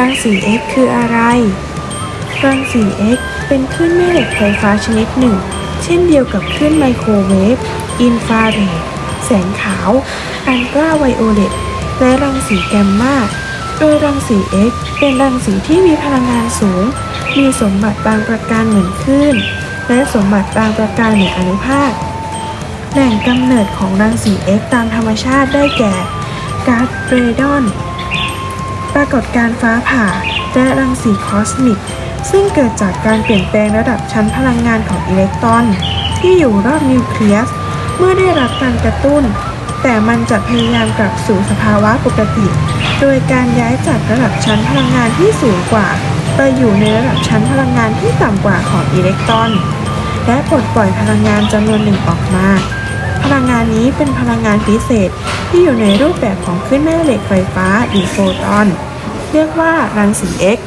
รังสี X คืออะไร รังสี X เป็นคลื่นแม่เหล็กไฟฟ้าชนิดหนึ่ง เช่นเดียวกับคลื่นไมโครเวฟ อินฟราเรด แสงขาว อัลตราไวโอเลต และรังสีแกมมา โดยรังสี X เป็นรังสีที่มีพลังงานสูง มีสมบัติบางประการเหมือนคลื่น และสมบัติบางประการเหมือนอนุภาค แหล่งกำเนิดของรังสี X ตามธรรมชาติได้แก่ก๊าซเรดอน ปรากฏการ์ฟ้าผ่า และรังสีคอสมิก ซึ่งเกิดจากการเปลี่ยนแปลงระดับชั้นพลังงานของอิเล็กตรอน ที่อยู่รอบนิวเคลียส เมื่อได้รับการกระตุ้น แต่มันจะพยายามกลับสู่สภาวะปกติ โดยการย้ายจากระดับชั้นพลังงานที่สูงกว่า ไปอยู่ในระดับชั้นพลังงานที่ต่ำกว่าของอิเล็กตรอน และปลดปล่อยพลังงานจำนวนหนึ่งออกมา พลังงานนี้เป็นพลังงานพิเศษ ที่อยู่ในรูปแบบของคลื่นแม่เหล็กไฟฟ้าหรือโฟตอน เรียกว่ารังสี X